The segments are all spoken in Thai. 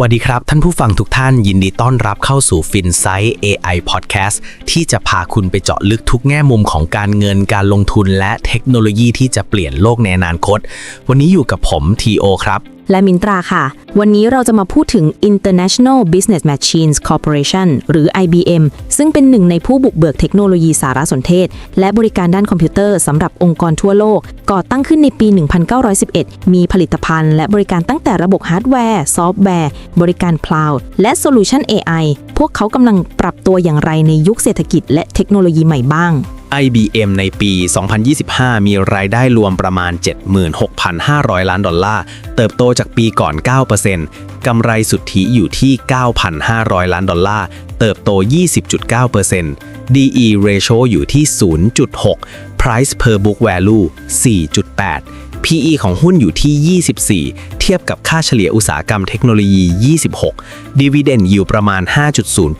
วัสดีครับ ท่านผู้ฟังทุกท่านยินดีต้อนรับเข้าสู่ FinSight AI Podcast ที่จะพาคุณไปเจาะลึกทุกแง่มุมของการเงินการลงทุนและเทคโนโลยีที่จะเปลี่ยนโลกในอนาคต วันนี้อยู่กับผม TO ครับ และมินตราค่ะ วันนี้เราจะมาพูดถึง International Business Machines Corporation หรือ IBM ซึ่งเป็นหนึ่งในผู้บุกเบิกเทคโนโลยีสารสนเทศ และบริการด้านคอมพิวเตอร์สำหรับองค์กรทั่วโลก ก่อตั้งขึ้นในปี 1911 มีผลิตภัณฑ์และบริการตั้งแต่ระบบฮาร์ดแวร์ ซอฟต์แวร์ บริการคลาวด์และโซลูชัน AI พวกเขากำลังปรับตัวอย่างไรในยุคเศรษฐกิจและเทคโนโลยีใหม่บ้าง IBM ในปี 2025 มีรายได้รวมประมาณ 76,500 ล้านดอลลาร์ เติบโตจากปีก่อน 9%กำไรสุทธิอยู่ที่ 9,500 ล้านดอลลาร์ เติบโต 20.9% DE ratio อยู่ที่ 0.6 Price per book value 4.8 PE ของหุ้นอยู่ที่ 24 เทียบกับค่าเฉลี่ยอุตสาหกรรมเทคโนโลยี 26 Dividend อยู่ประมาณ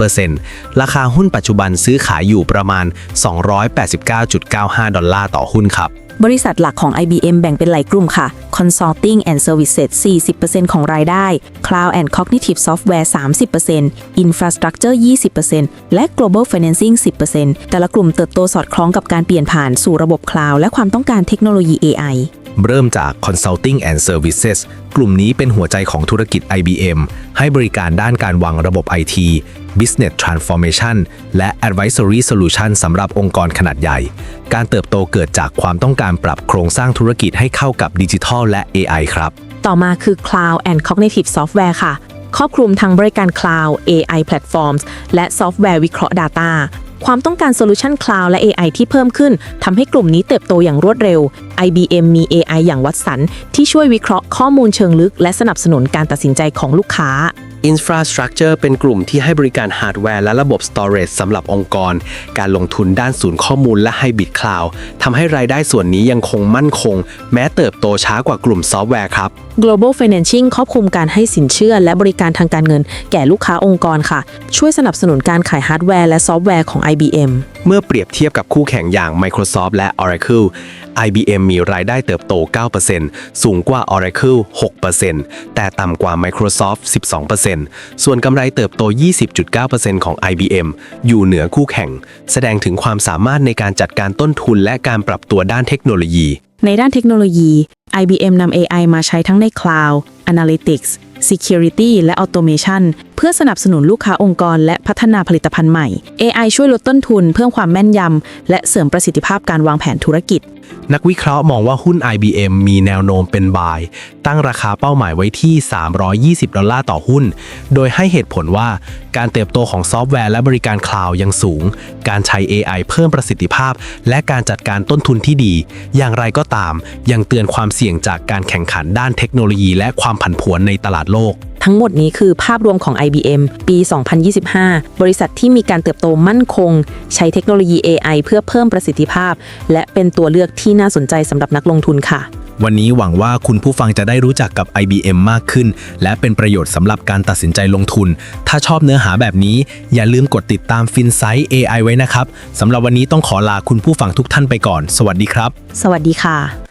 5.0%ราคาหุ้นปัจจุบันซื้อขายอยู่ประมาณ 289.95 ดอลลาร์ต่อหุ้นครับ บริษัทหลักของ IBM แบ่งเป็นหลายกลุ่มค่ะ Consulting and Services 40%ของรายได้ Cloud and Cognitive Software 30% Infrastructure 20%และ Global Financing 10%แต่ละกลุ่มเติบโตสอดคล้องกับการเปลี่ยนผ่านสู่ระบบ Cloud และความต้องการเทคโนโลยี AI เริ่มจาก Consulting and Services กลุ่มนี้เป็นหัวใจของธุรกิจ IBM ให้บริการด้านการวางระบบ IT Business Transformation และ Advisory Solution สำหรับองค์กรขนาดใหญ่ การเติบโตเกิดจากความต้องการปรับโครงสร้างธุรกิจให้เข้ากับดิจิทัลและ AI ครับ ต่อมาคือ Cloud and Cognitive Software ค่ะ ครอบคลุมทั้งบริการ Cloud AI Platforms และซอฟต์แวร์วิเคราะห์ Data ความต้องการโซลูชันคลาวด์และ AI ที่เพิ่มขึ้นทำให้กลุ่มนี้เติบโตอย่างรวดเร็ว IBM มี AI อย่างวัดสันที่ช่วยวิเคราะห์ข้อมูลเชิงลึก และสนับสนุนการตัดสินใจของลูกค้า Infrastructure เป็นกลุ่มที่ให้บริการฮาร์ดแวร์และระบบ Storage สำหรับองค์กร การลงทุนด้านศูนย์ข้อมูลและไฮบริดคลาวด์ทำให้รายได้ส่วนนี้ยังคงมั่นคง แม้เติบโตช้ากว่ากลุ่มซอฟต์แวร์ครับ Global Financing ครอบคลุมการให้สินเชื่อและบริการทางการเงิน แก่ลูกค้าองค์กรค่ะ ช่วยสนับสนุนการขายฮาร์ดแวร์และซอฟต์แวร์ของ IBM เมื่อเปรียบเทียบกับคู่แข่งอย่าง Microsoft และ Oracle IBM มีรายได้เติบโต 9%สูงกว่า Oracle 6%แต่ต่ำกว่า Microsoft 12%ส่วนกำไรเติบโต 20.9%ของ IBM อยู่เหนือคู่แข่ง แสดงถึงความสามารถในการจัดการต้นทุนและการปรับตัวด้านเทคโนโลยี ในด้านเทคโนโลยี IBM นำ AI มาใช้ทั้งใน Cloud Analytics Security และ Automation เพื่อสนับสนุนลูกค้าองค์กร และพัฒนาผลิตภัณฑ์ใหม่ AI ช่วยลดต้นทุน เพิ่มความแม่นยำ และเสริมประสิทธิภาพการวางแผนธุรกิจ นักวิเคราะห์มองว่าหุ้น IBM มีแนวโน้มเป็นบาย ตั้งราคาเป้าหมายไว้ที่ 320 ดอลลาร์ต่อหุ้น โดยให้เหตุผลว่าการเติบโตของซอฟต์แวร์และบริการคลาวด์ยังสูง การใช้ AI เพิ่มประสิทธิภาพ และการจัดการต้นทุนที่ดี อย่างไรก็ตาม ยังเตือนความเสี่ยงจากการแข่งขันด้านเทคโนโลยี และความผันผวนในตลาดโลก ทั้งหมดนี้คือภาพรวมของ IBM ปี 2025 บริษัทที่มีการเติบโตมั่นคง ใช้เทคโนโลยี AI เพื่อเพิ่มประสิทธิภาพ และเป็นตัวเลือกที่น่าสนใจสำหรับนักลงทุนค่ะ วันนี้หวังว่าคุณผู้ฟังจะได้รู้จักกับ IBM มากขึ้น และเป็นประโยชน์สำหรับการตัดสินใจลงทุน ถ้าชอบเนื้อหาแบบนี้ อย่าลืมกดติดตาม FinSight AI ไว้นะครับสำหรับวันนี้ต้องขอลาคุณผู้ฟังทุกท่านไปก่อน สวัสดีครับ สวัสดีค่ะ